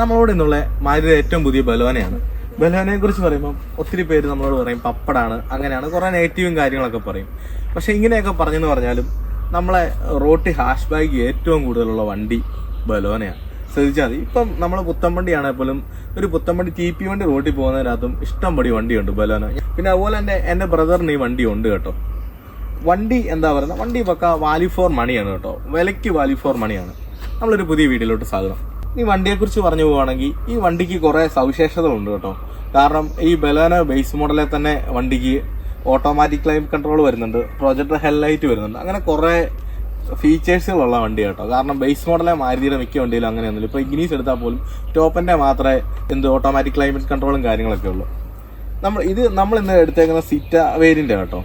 നമ്മളോട് ഇന്നുള്ള മാരുതി ഏറ്റവും പുതിയ ബലോനയാണ് ബലോനയെ കുറിച്ച് പറയുമ്പോൾ ഒത്തിരി പേര് നമ്മളോട് പറയും പപ്പടാണ്. അങ്ങനെയാണ് കുറെ നെഗറ്റീവും കാര്യങ്ങളൊക്കെ പറയും. പക്ഷെ ഇങ്ങനെയൊക്കെ പറഞ്ഞെന്ന് പറഞ്ഞാലും നമ്മളെ റോട്ടി ഹാഷ് ബാഗ് ഏറ്റവും കൂടുതലുള്ള വണ്ടി ബലോനയാണ് ശ്രദ്ധിച്ചാൽ മതി. ഇപ്പം നമ്മൾ പുത്തമ്പണ്ടിയാണെങ്കിൽ പോലും ഒരു പുത്തമ്പണ്ടി ടി പി വണ്ടി റോട്ടിൽ പോകുന്നതിനകത്തും ഇഷ്ടം പടി വണ്ടിയുണ്ട് ബലോന പിന്നെ അതുപോലെ തന്നെ എന്റെ ബ്രദറിന് ഈ വണ്ടി ഉണ്ട് കേട്ടോ. വണ്ടി എന്താ പറയുന്നത്? വണ്ടി പക്ക വാല്യൂ ഫോർ മണിയാണ് കേട്ടോ. വിലയ്ക്ക് വാല്യൂ ഫോർ മണിയാണ്. നമ്മളൊരു പുതിയ വീഡിയോയിലോട്ട് സ്വാഗതം. ഈ വണ്ടിയെ കുറിച്ച് പറഞ്ഞു പോവുകയാണെങ്കിൽ ഈ വണ്ടിക്ക് കുറേ സവിശേഷത ഉണ്ട് കേട്ടോ. കാരണം ഈ ബലോന ബേസ് മോഡലിൽ തന്നെ വണ്ടിക്ക് ഓട്ടോമാറ്റിക് ക്ലൈം കൺട്രോൾ വരുന്നുണ്ട് പ്രൊജക്ടർ ഹെഡ്ലൈറ്റ് വരുന്നുണ്ട്. അങ്ങനെ കുറേ ഫീച്ചേഴ്സുകളുള്ള വണ്ടി കേട്ടോ. കാരണം ബേസ് മോഡലെ മാരുതിയുടെ മിക്ക വണ്ടിയിലും അങ്ങനെയൊന്നുമില്ല. ഇപ്പോൾ ഇഗ്നീസ് എടുത്താൽ പോലും ടോപ്പിന്റെ മാത്രമേ എന്ത് ഓട്ടോമാറ്റിക് ക്ലൈമറ്റ് കൺട്രോളും കാര്യങ്ങളൊക്കെ ഉള്ളൂ. നമ്മൾ ഇത് നമ്മൾ ഇന്ന് എടുത്തേക്കുന്ന സിറ്റ വേരിന്റെ കേട്ടോ.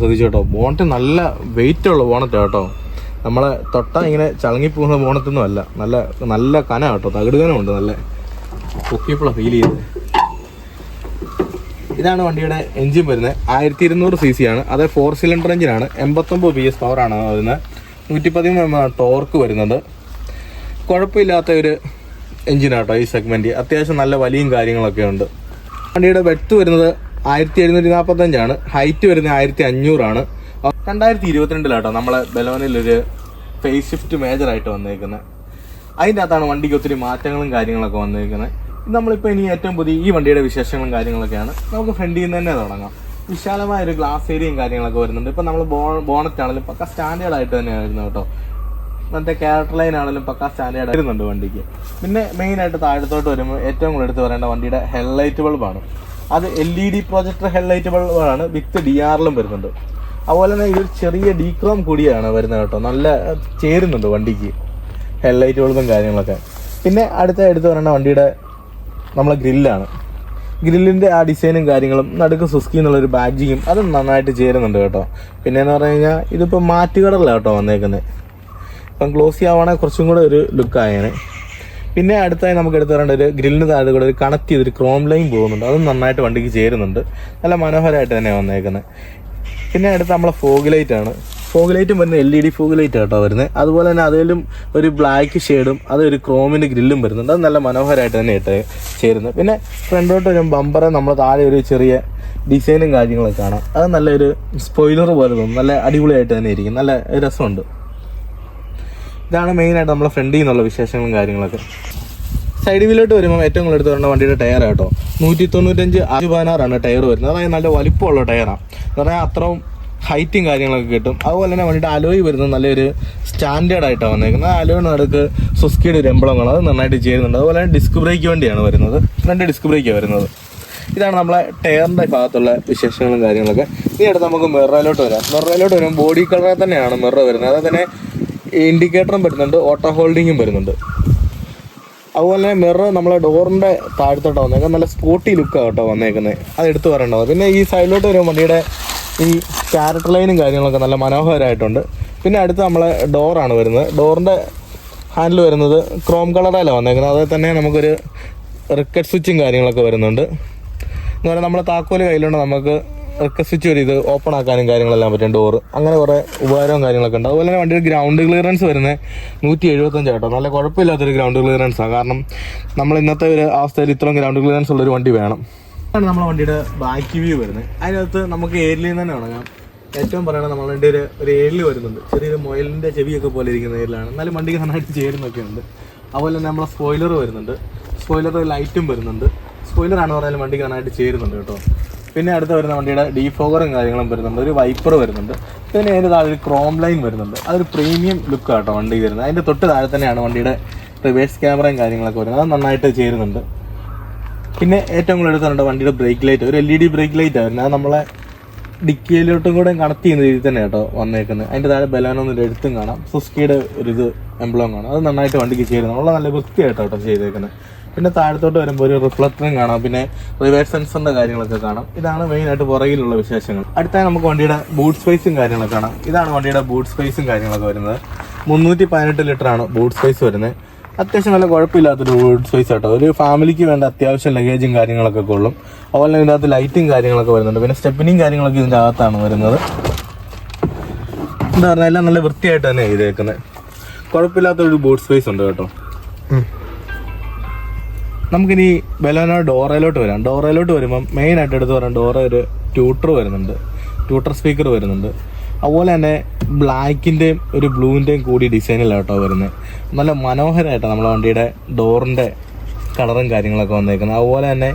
ശ്രദ്ധിച്ചു കേട്ടോ. ബോണറ്റ് നല്ല വെയിറ്റ് ഉള്ള ബോണറ്റ് കേട്ടോ. നമ്മളെ തൊട്ട ഇങ്ങനെ ചളങ്ങി പോകുന്ന ബോണറ്റൊന്നും അല്ല. നല്ല നല്ല കന കേട്ടോ. തകിടുകനുണ്ട് നല്ല. പൊക്കിയപ്പോഴാണ് ഫീൽ ചെയ്യുന്നത് ഇതാണ് വണ്ടിയുടെ എഞ്ചിൻ വരുന്നത്. ആയിരത്തി ഇരുന്നൂറ് സി സി ആണ്. അത് ഫോർ സിലിണ്ടർ എഞ്ചിനാണ് എൺപത്തൊമ്പത് പി എസ് ആണ് വരുന്നത് നൂറ്റി പതിമൂന്ന് ടോർക്ക് വരുന്നത്. കുഴപ്പമില്ലാത്ത ഒരു എഞ്ചിനാട്ടോ ഈ സെഗ്മെന്റ് അത്യാവശ്യം നല്ല വലിയും കാര്യങ്ങളൊക്കെ ഉണ്ട്. വണ്ടിയുടെ വെട്ട് വരുന്നത് ആയിരത്തി എഴുന്നൂറ്റി നാൽപ്പത്തഞ്ചാണ് ഹൈറ്റ് വരുന്നത് ആയിരത്തി അഞ്ഞൂറാണ് രണ്ടായിരത്തി ഇരുപത്തിരണ്ടിലാട്ടോ നമ്മളെ ബലോനിൽ ഒരു ഫേസ് ഷിഫ്റ്റ് മേജറായിട്ട് വന്നേക്കുന്നത് അതിന്റെ അകത്താണ് വണ്ടിക്ക് ഒത്തിരി മാറ്റങ്ങളും കാര്യങ്ങളൊക്കെ വന്നേക്കുന്നത് നമ്മളിപ്പോൾ ഇനി ഏറ്റവും പുതിയ ഈ വണ്ടിയുടെ വിശേഷങ്ങളും കാര്യങ്ങളൊക്കെയാണ്. നമുക്ക് ഫ്രണ്ടിൽ നിന്ന് തന്നെ തുടങ്ങാം. വിശാലമായ ഒരു ഗ്ലാസ് ഏരിയയും കാര്യങ്ങളൊക്കെ വരുന്നുണ്ട്. ഇപ്പം നമ്മൾ ബോ ബോണറ്റ് ആണെങ്കിലും പക്ക സ്റ്റാൻഡേർഡ് ആയിട്ട് തന്നെ വരുന്നത് കേട്ടോ മറ്റേ ക്യാരക്ടർ ലൈൻ ആണെങ്കിലും പക്ക സ്റ്റാൻഡേർഡ് വരുന്നുണ്ട് വണ്ടിക്ക്. പിന്നെ മെയിനായിട്ട് താഴത്തോട്ട് വരുമ്പോൾ ഏറ്റവും കൂടുതൽ എടുത്ത് പറയേണ്ട വണ്ടിയുടെ ഹെഡ്ലൈറ്റ് ബൾബാണ് അത് L E D projector headlight ബൾബാണ് with D ആറിലും വരുന്നുണ്ട്. അതുപോലെ തന്നെ ഇതൊരു ചെറിയ ഡീക്രോം കൂടിയാണ് വരുന്നത് കേട്ടോ. നല്ല ചേരുന്നുണ്ട് വണ്ടിക്ക്. ഹെഡ്ലൈറ്റുകളും കാര്യങ്ങളൊക്കെ. പിന്നെ അടുത്ത എടുത്ത് പറയേണ്ട വണ്ടിയുടെ നമ്മളെ ഗ്രില്ലാണ്. ഗ്രില്ലിന്റെ ആ ഡിസൈനും കാര്യങ്ങളും നടുക്ക് സുസ്കി എന്നുള്ളൊരു ബാഡ്ജിങ്ങും അത് നന്നായിട്ട് ചേരുന്നുണ്ട് കേട്ടോ. പിന്നെ എന്ന് പറഞ്ഞു കഴിഞ്ഞാൽ ഇതിപ്പോൾ മാറ്റുകടലാണ് കേട്ടോ വന്നേക്കുന്നത് ഇപ്പം ക്ലോസ് ചെയ്യാവണേ കുറച്ചും കൂടെ ഒരു ലുക്കായേനെ പിന്നെ അടുത്തായി നമുക്ക് എടുത്തു പറയേണ്ട ഒരു ഗ്രില്ലിന് താഴെ കൂടെ ഒരു കണക്ട് ചെയ്തൊരു ക്രോം ലൈൻ പോകുന്നുണ്ട്. അതും നന്നായിട്ട് വണ്ടിക്ക് ചേരുന്നുണ്ട്. നല്ല മനോഹരമായിട്ട് തന്നെയാണ് വന്നേക്കുന്നത് പിന്നെ അടുത്ത് നമ്മളെ ഫോഗ് ലൈറ്റ് ആണ്. ഫോഗ് ലൈറ്റും വരുന്നത് L E D fog light ആട്ടോ വരുന്നത്. അതുപോലെ തന്നെ അതിലും ഒരു ബ്ലാക്ക് ഷെയ്ഡും അതൊരു ക്രോമിന്റെ ഗ്രില്ലും വരുന്നുണ്ട്. അത് നല്ല മനോഹരമായിട്ട് തന്നെ ഇട്ട് ചേരുന്നത്. പിന്നെ ഫ്രണ്ടോട്ട് ഒരു ബമ്പറ് നമ്മൾ താഴെ ഒരു ചെറിയ ഡിസൈനും കാര്യങ്ങളൊക്കെ കാണാം. അത് നല്ലൊരു സ്പോയിലർ പോലെ തോന്നും. നല്ല അടിപൊളിയായിട്ട് തന്നെ ഇരിക്കും. നല്ല രസമുണ്ട്. ഇതാണ് മെയിനായിട്ട് നമ്മളെ ഫ്രണ്ടിൽ നിന്നുള്ള വിശേഷങ്ങളും കാര്യങ്ങളൊക്കെ. സൈഡ് വീലോട്ട് വരുമ്പോൾ ഏറ്റവും കൂടുതൽ എടുത്ത് വരേണ്ട വണ്ടിയുടെ ടയർ കേട്ടോ. നൂറ്റി തൊണ്ണൂറ്റഞ്ച് അഞ്ച് പതിനാറാണ് ടയർ വരുന്നത്. അതായത് നല്ല വലിപ്പമുള്ള ടയറാണ് എന്ന് പറഞ്ഞാൽ അത്രയും ഹൈറ്റും കാര്യങ്ങളൊക്കെ കിട്ടും. അതുപോലെ തന്നെ വണ്ടിയുടെ അലോയ് വരുന്നത് നല്ലൊരു സ്റ്റാൻഡേർഡ് ആയിട്ടാണ് വന്നേക്കുന്നത്. അലോയുടെ നടുക്ക് സുസ്കിയുടെ ഒരു എംബ്ലങ്ങൾ അത് നന്നായിട്ട് ചേരുന്നുണ്ട്. അതുപോലെ തന്നെ ഡിസ്ക് ബ്രേക്ക് വണ്ടിയാണ് വരുന്നത്. രണ്ട് ഡിസ്ക് ബ്രേക്കാണ് വരുന്നത്. ഇതാണ് നമ്മളെ ടയറിന്റെ ഭാഗത്തുള്ള വിശേഷങ്ങളും കാര്യങ്ങളൊക്കെ. ഇനി അടുത്ത് നമുക്ക് മിറയിലോട്ട് വരാം. മിറയിലോട്ട് വരുമ്പോൾ ബോഡി കളറിൽ തന്നെയാണ് മിറർ വരുന്നത്. അതായത് തന്നെ ഇൻഡിക്കേറ്ററും വരുന്നുണ്ട്. ഓട്ടോ ഹോൾഡിങ്ങും വരുന്നുണ്ട്. അതുപോലെ തന്നെ മിറർ നമ്മളെ ഡോറിന്റെ താഴത്തോട്ട് വന്നേക്കുന്നത് നല്ല സ്പോട്ടി ലുക്കാണ് കേട്ടോ വന്നേക്കുന്നത് അത് എടുത്തു പറയേണ്ടത് പിന്നെ ഈ സൈഡിലോട്ട് വരുമ്പോൾ വണ്ടിയുടെ ഈ ക്യാരക്ടർ ലൈനും കാര്യങ്ങളൊക്കെ നല്ല മനോഹരമായിട്ടുണ്ട് പിന്നെ അടുത്ത് നമ്മളെ ഡോറാണ് വരുന്നത്. ഡോറിന്റെ ഹാൻഡിൽ വരുന്നത് ക്രോം കളറിലാണ് വന്നേക്കുന്നത് അതേ തന്നെ നമുക്കൊരു റിക്കറ്റ് സ്വിച്ചും കാര്യങ്ങളൊക്കെ വരുന്നുണ്ട്. എന്ന് പറഞ്ഞാൽ നമ്മുടെ താക്കോൽ കയ്യിലുണ്ട്. നമുക്ക് സ്വിച്ച് വരെ ഇത് ഓപ്പൺ ആക്കാനും കാര്യങ്ങളെല്ലാം പറ്റും ഡോറ് അങ്ങനെ കുറേ ഉപകാരവും കാര്യങ്ങളൊക്കെ ഉണ്ട്. അതുപോലെ തന്നെ വണ്ടിയുടെ ഗ്രൗണ്ട് ക്ലിയറൻസ് വരുന്നത് നൂറ്റി എഴുപത്തഞ്ച് കേട്ടോ നല്ല കുഴപ്പമില്ലാത്തൊരു ഗ്രൗണ്ട് ക്ലിയറൻസ് ആണ് കാരണം നമ്മൾ ഇന്നത്തെ ഒരു അവസ്ഥയിൽ ഇത്രയും ഗ്രൗണ്ട് ക്ലിയറൻസ് ഉള്ളൊരു വണ്ടി വേണം. ആണ് നമ്മുടെ വണ്ടിയുടെ ബാക്ക് വ്യൂ വരുന്നത് അതിനകത്ത് നമുക്ക് ഏരിയയിൽ നിന്ന് തന്നെ തുടങ്ങാം ഏറ്റവും പറയണത് നമ്മുടെ വണ്ടി ഒരു ഒരു വരുന്നുണ്ട്. ചെറിയൊരു മൊയലിന്റെ ചെവിയൊക്കെ പോലെ ഇരിക്കുന്ന ഏരിലാണ് എന്നാലും വണ്ടിക്ക് നന്നായിട്ട് ചേരുന്നൊക്കെ ഉണ്ട്. അതുപോലെ തന്നെ നമ്മളെ സ്പോയിലർ വരുന്നുണ്ട്. സ്പോയിലർ ലൈറ്റും വരുന്നുണ്ട്. സ്പോയിലർ ആണ് പറഞ്ഞാലും വണ്ടിക്ക് നന്നായിട്ട് ചേരുന്നുണ്ട് കേട്ടോ. പിന്നെ അടുത്ത വരുന്ന വണ്ടിയുടെ ഡീഫോഗറും കാര്യങ്ങളും വരുന്നുണ്ട്. ഒരു വൈപ്പർ വരുന്നുണ്ട്. പിന്നെ അതിന്റെ താഴെ ഒരു ക്രോം ലൈൻ വരുന്നുണ്ട്. അതൊരു പ്രീമിയം ലുക്ക് കേട്ടോ വണ്ടി വരുന്നത്. അതിന്റെ തൊട്ട് താഴെ തന്നെയാണ് വണ്ടിയുടെ റിവേഴ്സ് ക്യാമറയും കാര്യങ്ങളൊക്കെ വരുന്നത്. അത് നന്നായിട്ട് ചേരുന്നുണ്ട്. പിന്നെ ഏറ്റവും കൂടുതൽ എടുത്തുണ്ട് വണ്ടിയുടെ ബ്രേക്ക് ലൈറ്റ്. ഒരു L E D brake light ആയിരുന്നു അത് നമ്മളെ ഡിക്കിയിലോട്ടും കൂടെ കണക്ട് ചെയ്യുന്ന രീതിയിൽ തന്നെ കേട്ടോ വന്നേക്കുന്നത്. അതിന്റെ താഴെ ബലാനൊന്നും എഴുത്തും കാണാം. സുസ്കിയുടെ ഒരു ഇത് എംബ്ലം കാണാം. അത് നന്നായിട്ട് വണ്ടിക്ക് ചേരുന്നു നല്ല വൃത്തിയായിട്ടോ ചെയ്തേക്കുന്നത്. പിന്നെ താഴത്തോട്ട് വരുമ്പോൾ ഒരു റിഫ്ലക്ടറും കാണാം പിന്നെ റിവേഴ്സ് സെൻസറിന്റെ കാര്യങ്ങളൊക്കെ കാണാം. ഇതാണ് മെയിൻ ആയിട്ട് പുറകിലുള്ള വിശേഷങ്ങൾ. അടുത്തായി നമുക്ക് വണ്ടിയുടെ ബൂട്ട് സ്പേസും കാര്യങ്ങളൊക്കെ കാണാം. ഇതാണ് വണ്ടിയുടെ ബൂട്ട് സ്പേസും കാര്യങ്ങളൊക്കെ വരുന്നത്. മുന്നൂറ്റി പതിനെട്ട് ലിറ്റർ ആണ് ബൂട്ട് സ്പേസ് വരുന്നത്. അത്യാവശ്യം നല്ല കുഴപ്പമില്ലാത്തൊരു ബൂട്ട് സ്പേസ് കേട്ടോ ഒരു ഫാമിലിക്ക് വേണ്ട അത്യാവശ്യം ലഗേജും കാര്യങ്ങളൊക്കെ കൊള്ളും അതുപോലെ ഇതിനകത്ത് ലൈറ്റും കാര്യങ്ങളൊക്കെ വരുന്നുണ്ട്. പിന്നെ സ്റ്റെപ്പിനും കാര്യങ്ങളൊക്കെ ഇതിന്റെ അകത്താണ് വരുന്നത്. എന്താ പറഞ്ഞാൽ എല്ലാം നല്ല വൃത്തിയായിട്ട് തന്നെ ചെയ്തേക്കുന്നത് കുഴപ്പമില്ലാത്തൊരു ബൂട്ട് സ്പേസ് ഉണ്ട് കേട്ടോ. നമുക്കിനി ബലോന ഡോറയിലോട്ട് വരാം. ഡോറയിലോട്ട് വരുമ്പം മെയിൻ ആയിട്ട് എടുത്ത് പറയാം ഡോറ ഒരു ട്യൂട്ടർ വരുന്നുണ്ട്. ട്യൂട്ടർ സ്പീക്കർ വരുന്നുണ്ട്. അതുപോലെ തന്നെ ബ്ലാക്കിന്റെയും ഒരു ബ്ലൂവിന്റെയും കൂടി ഡിസൈനിലാണ് കേട്ടോ വരുന്നത് നല്ല മനോഹരമായിട്ടാണ് നമ്മളെ വണ്ടിയുടെ ഡോറിന്റെ കളറും കാര്യങ്ങളൊക്കെ വന്നേക്കുന്നത്. അതുപോലെ തന്നെ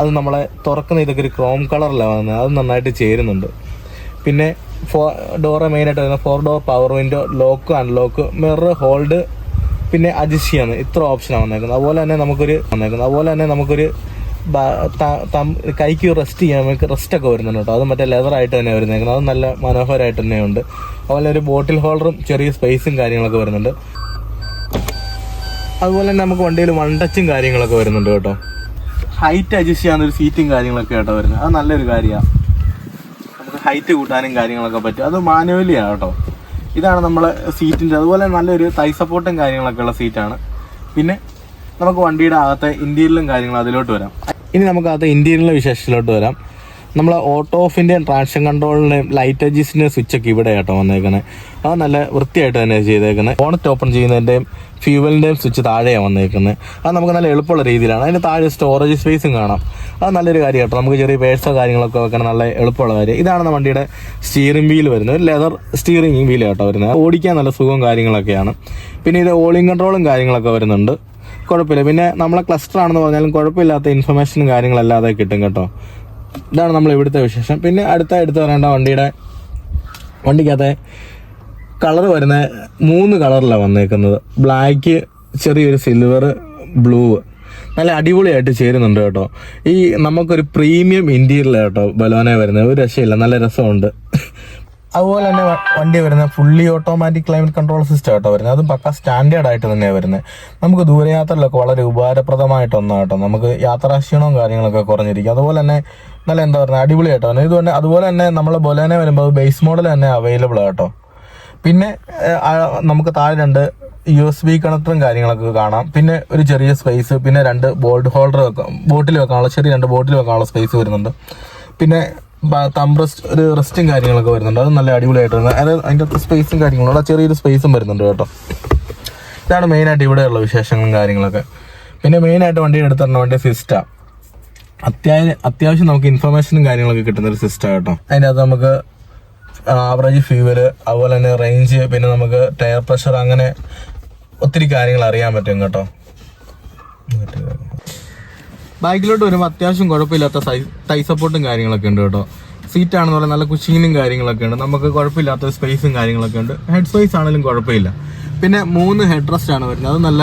അത് നമ്മളെ തുറക്കുന്ന ഇതൊക്കെ ഒരു ക്രോം കളറിലാണ് വന്നത് അത് നന്നായിട്ട് ചേരുന്നുണ്ട്. പിന്നെ ഫോ ഡോറ് മെയിനായിട്ട് വരുന്നത് four door power window lock unlock mirror hold പിന്നെ ചെയ്യാന്ന് ഇത്ര ഓപ്ഷനാണ് വന്നേക്കുന്നത്. അതുപോലെ തന്നെ നമുക്കൊരു വന്നേക്കുന്നത്. അതുപോലെ തന്നെ നമുക്കൊരു കൈക്ക് റെസ്റ്റ് ചെയ്യാൻ നമുക്ക് റെസ്റ്റ് ഒക്കെ വരുന്നുണ്ട് കേട്ടോ. അത് മറ്റേ ലെതർ ആയിട്ട് തന്നെ വരുന്നേക്കുന്നത്. അത് നല്ല മനോഹരമായിട്ട് തന്നെ ഉണ്ട് അതുപോലെ ഒരു ബോട്ടിൽ ഹോൾഡറും ചെറിയ സ്പേസും കാര്യങ്ങളൊക്കെ വരുന്നുണ്ട്. അതുപോലെ തന്നെ നമുക്ക് വണ്ടിയിൽ വൺ ടച്ചും കാര്യങ്ങളൊക്കെ വരുന്നുണ്ട് കേട്ടോ. ഹൈറ്റ് അഡ്ജസ്റ്റ് ചെയ്യാൻ ഒരു സീറ്റും കാര്യങ്ങളൊക്കെ കേട്ടോ വരുന്നത്. അത് നല്ലൊരു കാര്യമാണ് നമുക്ക് ഹൈറ്റ് കൂട്ടാനും കാര്യങ്ങളൊക്കെ പറ്റും. അത് മാനുവലിയാണ് കേട്ടോ. ഇതാണ് നമ്മളെ സീറ്റിന്റെ അതുപോലെ നല്ലൊരു തൈ സപ്പോർട്ടും കാര്യങ്ങളൊക്കെ ഉള്ള സീറ്റാണ് പിന്നെ നമുക്ക് വണ്ടിയുടെ അകത്തെ ഇന്റീരിയലും കാര്യങ്ങളും അതിലോട്ട് വരാം. ഇനി നമുക്ക് അകത്തെ ഇന്റീരിയലിലെ വിശേഷത്തിലോട്ട് വരാം. നമ്മൾ ഓട്ടോ ഓഫിന്റെയും ട്രാൻഷൻ കൺട്രോളിന്റെയും ലൈറ്റ് അഡ്ജസ്റ്റിന്റെയും സ്വിച്ചൊക്കെ ഇവിടെ ആട്ടോ വന്നേക്കണേ. അത് നല്ല വൃത്തിയായിട്ട് തന്നെ ചെയ്തേക്കുന്നത് ഓണറ്റ് ഓപ്പൺ ചെയ്യുന്നതിന്റെയും ഫ്യൂവലിന്റെയും സ്വിച്ച് താഴെയാണ് വന്നേക്കുന്നത് അത് നമുക്ക് നല്ല എളുപ്പമുള്ള രീതിയിലാണ്. അതിന്റെ താഴെ സ്റ്റോറേജ് സ്പേസും കാണാം. അത് നല്ലൊരു കാര്യം കേട്ടോ നമുക്ക് ചെറിയ പേഴ്സോ കാര്യങ്ങളൊക്കെ വെക്കണം നല്ല എളുപ്പമുള്ള കാര്യം. ഇതാണ് വണ്ടിയുടെ സ്റ്റിയറിംഗ് വീൽ വരുന്നത്. ലെതർ സ്റ്റിയറിംഗ് വീൽ കേട്ടോ വരുന്നത്. ഓടിക്കാൻ നല്ല സുഖവും കാര്യങ്ങളൊക്കെയാണ്. പിന്നെ ഇത് ഓളിംഗ് കൺട്രോളും കാര്യങ്ങളൊക്കെ വരുന്നുണ്ട്. കുഴപ്പമില്ല. പിന്നെ നമ്മളെ ക്ലസ്റ്റർ ആണെന്ന് പറഞ്ഞാലും കുഴപ്പമില്ലാത്ത ഇൻഫർമേഷനും കാര്യങ്ങളല്ലാതെ കിട്ടും കേട്ടോ. ഇതാണ് നമ്മൾ ഇവിടുത്തെ വിശേഷം. പിന്നെ അടുത്ത എടുത്ത് പറയേണ്ട വണ്ടിയുടെ വണ്ടിക്കകത്തെ കളർ വരുന്ന മൂന്ന് കളറിലാണ് വന്നേക്കുന്നത്. ബ്ലാക്ക് ചെറിയൊരു സിൽവർ ബ്ലൂ നല്ല അടിപൊളിയായിട്ട് ചേരുന്നുണ്ട് കേട്ടോ. ഈ നമുക്കൊരു പ്രീമിയം ഇന്റീരിയർ കേട്ടോ ബലോനെ വരുന്നത്. ഒരു രക്ഷയില്ല. നല്ല രസമുണ്ട്. അതുപോലെ തന്നെ വണ്ടി വരുന്നത് fully automatic climate control system ആട്ടോ വരുന്നത്. അതും പക്ക സ്റ്റാൻഡേർഡ് ആയിട്ട് തന്നെയാണ് വരുന്നത്. നമുക്ക് ദൂരയാത്രയിലൊക്കെ വളരെ ഉപകാരപ്രദമായിട്ട് ഒന്നാണ് കേട്ടോ നമുക്ക് യാത്രാക്ഷീണവും കാര്യങ്ങളൊക്കെ കുറഞ്ഞിരിക്കും. അതുപോലെ തന്നെ നല്ല എന്താ പറയുക അടിപൊളിയായിട്ടോ വരുന്നത് തന്നെ അതുപോലെ തന്നെ നമ്മളെ ബൊലേനെ വരുമ്പോൾ ബേസ് മോഡൽ തന്നെ അവൈലബിൾ ആട്ടോ. പിന്നെ നമുക്ക് താഴെ രണ്ട് യു എസ് ബി കണക്ടറും കാര്യങ്ങളൊക്കെ കാണാം. പിന്നെ ഒരു ചെറിയ സ്പേസ് പിന്നെ രണ്ട് ബോൾഡ് ഹോൾഡർ വെക്കാം ബോട്ടിൽ വെക്കാനുള്ള ചെറിയ രണ്ട് ബോട്ടിൽ വെക്കാനുള്ള സ്പേസ് വരുന്നുണ്ട്. പിന്നെ തം റെസ്റ്റ് ഒരു റെസ്റ്റും കാര്യങ്ങളൊക്കെ വരുന്നുണ്ട്. അത് നല്ല അടിപൊളിയായിട്ട് വരുന്നത് അതായത് അതിന്റെ അകത്ത് സ്പേസും കാര്യങ്ങളും അവിടെ ചെറിയൊരു സ്പേസും വരുന്നുണ്ട് കേട്ടോ. ഇതാണ് മെയിനായിട്ട് ഇവിടെയുള്ള വിശേഷങ്ങളും കാര്യങ്ങളൊക്കെ. പിന്നെ മെയിനായിട്ട് വണ്ടി എടുത്തിരുന്ന വണ്ടി സിസ്റ്റം അത്യാവശ്യം അത്യാവശ്യം നമുക്ക് ഇൻഫർമേഷനും കാര്യങ്ങളൊക്കെ കിട്ടുന്ന ഒരു സിസ്റ്റം കേട്ടോ. അതിന്റെ അകത്ത് നമുക്ക് ആവറേജ് ഫ്യൂവൽ അതുപോലെ തന്നെ റേഞ്ച് പിന്നെ നമുക്ക് ടയർ പ്രഷർ അങ്ങനെ ഒത്തിരി കാര്യങ്ങൾ അറിയാൻ പറ്റും കേട്ടോ. ബൈക്കിലോട്ട് വരുമ്പോൾ അത്യാവശ്യം കുഴപ്പമില്ലാത്ത തൈ സപ്പോർട്ടും കാര്യങ്ങളൊക്കെ ഉണ്ട് കേട്ടോ. സീറ്റ് ആണെന്ന് പറഞ്ഞാൽ നല്ല കുഷിങ്ങിനും കാര്യങ്ങളൊക്കെ ഉണ്ട്. നമുക്ക് കുഴപ്പമില്ലാത്ത സ്പേസും കാര്യങ്ങളൊക്കെ ഉണ്ട്. ഹെഡ് സ്പേസ് ആണെങ്കിലും കുഴപ്പമില്ല. പിന്നെ മൂന്ന് ഹെഡ് റെസ്റ്റ് ആണ് വരുന്നത്. അത് നല്ല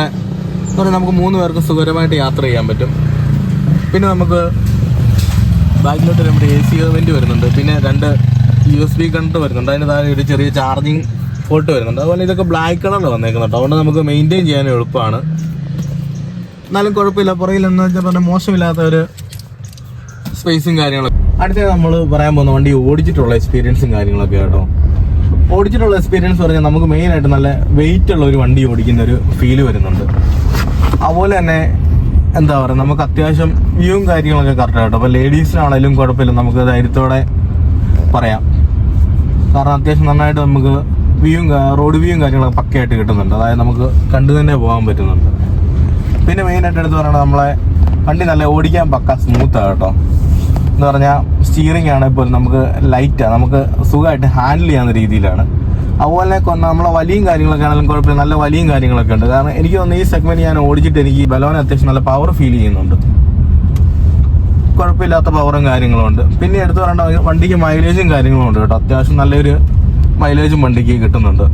എന്താ നമുക്ക് മൂന്ന് പേർക്ക് സുഖകരമായിട്ട് യാത്ര ചെയ്യാൻ പറ്റും. പിന്നെ നമുക്ക് ബാക്കിലോട്ട് വരുമ്പോൾ എ സി വെന്റ് വരുന്നുണ്ട്. പിന്നെ രണ്ട് യു എസ് ബി കണ്ട് വരുന്നുണ്ട്. അതിന് താഴെ ഒരു ചെറിയ ചാർജിങ് പോർട്ട് വരുന്നുണ്ട്. അതുപോലെ ഇതൊക്കെ ബ്ലാക്ക് കളറിൽ വന്നേക്കുന്നുണ്ട്. അതുകൊണ്ട് നമുക്ക് മെയിന്റെയിൻ ചെയ്യാൻ എളുപ്പമാണ്. എന്നാലും കുഴപ്പമില്ല. പുറകിൽ എന്ന് വെച്ചാൽ പറഞ്ഞാൽ മോശമില്ലാത്ത ഒരു സ്പേസും കാര്യങ്ങളൊക്കെ. അടുത്തത് നമ്മൾ പറയാൻ പോകുന്ന വണ്ടി ഓടിച്ചിട്ടുള്ള എക്സ്പീരിയൻസും കാര്യങ്ങളൊക്കെ കേട്ടോ ഓടിച്ചിട്ടുള്ള എക്സ്പീരിയൻസ് പറഞ്ഞാൽ നമുക്ക് മെയിനായിട്ട് നല്ല വെയിറ്റ് ഉള്ള ഒരു വണ്ടി ഓടിക്കുന്ന ഒരു ഫീൽ വരുന്നുണ്ട്. അതുപോലെ തന്നെ എന്താ പറയുക നമുക്ക് അത്യാവശ്യം വ്യൂവും കാര്യങ്ങളൊക്കെ കറക്റ്റ് കേട്ടോ അപ്പോൾ ലേഡീസിനാണെങ്കിലും കുഴപ്പമില്ല. നമുക്ക് ധൈര്യത്തോടെ പറയാം. കാരണം അത്യാവശ്യം നന്നായിട്ട് നമുക്ക് വ്യൂവും റോഡ് വ്യൂവും കാര്യങ്ങളൊക്കെ പക്കയായിട്ട് കിട്ടുന്നുണ്ട്. അതായത് നമുക്ക് കണ്ടു തന്നെ പോകാൻ പറ്റുന്നുണ്ട്. പിന്നെ മെയിനായിട്ട് എടുത്ത് പറയണത് നമ്മളെ വണ്ടി നല്ല ഓടിക്കാൻ പക്ക സ്മൂത്താണ് കേട്ടോ. എന്ന് പറഞ്ഞാൽ സ്റ്റിയറിംഗ് ആണ് ഇപ്പോൾ നമുക്ക് ലൈറ്റാണ് നമുക്ക് സുഖമായിട്ട് ഹാൻഡിൽ ചെയ്യാവുന്ന രീതിയിലാണ്. അതുപോലെ നമ്മളെ വലിയ കാര്യങ്ങളൊക്കെ ആണെങ്കിലും കുഴപ്പമില്ല. നല്ല വലിയ കാര്യങ്ങളൊക്കെ ഉണ്ട്. കാരണം എനിക്ക് തോന്നുന്നു ഈ സെഗ്മെന്റ് ഞാൻ ഓടിച്ചിട്ട് എനിക്ക് ബലോന അത്യാവശ്യം നല്ല പവർ ഫീൽ ചെയ്യുന്നുണ്ട്. കുഴപ്പമില്ലാത്ത പവറും കാര്യങ്ങളും ഉണ്ട്. പിന്നെ എടുത്തു പറയേണ്ട വണ്ടിക്ക് മൈലേജും കാര്യങ്ങളും ഉണ്ട് കേട്ടോ. അത്യാവശ്യം നല്ലൊരു മൈലേജും വണ്ടിക്ക് കിട്ടുന്നുണ്ട്.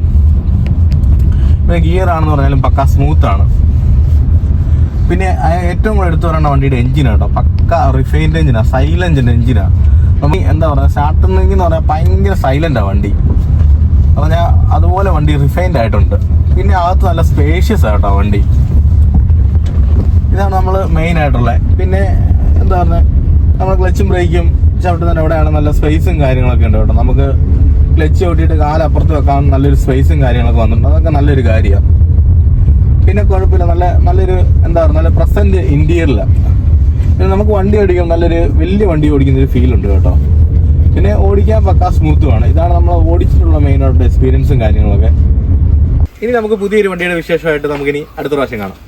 പിന്നെ ഗിയർ ആണെന്ന് പറഞ്ഞാലും പക്ക സ്മൂത്താണ് പിന്നെ ഏറ്റവും കൂടുതൽ എടുത്തു പറയേണ്ട വണ്ടിയുടെ എഞ്ചിനാണ് കേട്ടോ. പക്ക റിഫൈൻഡ് എഞ്ചിനാണ് സൈലന്റ് എഞ്ചിനാണ് നമ്മൾ എന്താ പറയുക സ്റ്റാർട്ടിങ് എന്ന് പറഞ്ഞാൽ ഭയങ്കര സൈലന്റാണ് വണ്ടി. പറഞ്ഞാൽ അതുപോലെ വണ്ടി റിഫൈൻഡ് ആയിട്ടുണ്ട്. പിന്നെ അകത്ത് നല്ല സ്പേഷ്യസ് ആണ് ആട്ടോ വണ്ടി. ഇതാണ് നമ്മൾ മെയിൻ ആയിട്ടുള്ളത് പിന്നെ എന്താ പറയുക നമ്മൾ ക്ലച്ചും ബ്രേക്കും ചവിട്ടുന്നതിന് എവിടെയാണ് നല്ല സ്പേസും കാര്യങ്ങളൊക്കെ ഉണ്ട് കേട്ടോ. നമുക്ക് ക്ലച്ച് ചവിട്ടിയിട്ട് കാലപ്പുറത്ത് വെക്കാൻ നല്ലൊരു സ്പേസും കാര്യങ്ങളൊക്കെ വന്നിട്ടുണ്ട്. അതൊക്കെ നല്ലൊരു കാര്യമാണ് പിന്നെ കുഴപ്പമില്ല. നല്ല നല്ലൊരു എന്താ പറയുക നല്ല പ്രസന്റ് ഇന്റീരിയറിലാണ് പിന്നെ നമുക്ക് വണ്ടി ഓടിക്കുമ്പോൾ നല്ലൊരു വലിയ വണ്ടി ഓടിക്കുന്ന ഒരു ഫീൽ ഉണ്ട് കേട്ടോ. പിന്നെ ഓടിക്കാൻ പക്കാ സ്മൂത്തുമാണ് ഇതാണ് നമ്മൾ ഓടിച്ചിട്ടുള്ള മെയിൻ ആയിട്ടുള്ള എക്സ്പീരിയൻസും കാര്യങ്ങളൊക്കെ. ഇനി നമുക്ക് പുതിയൊരു വണ്ടിയുടെ വിശേഷമായിട്ട് നമുക്കിനി അടുത്ത പ്രാവശ്യം കാണാം.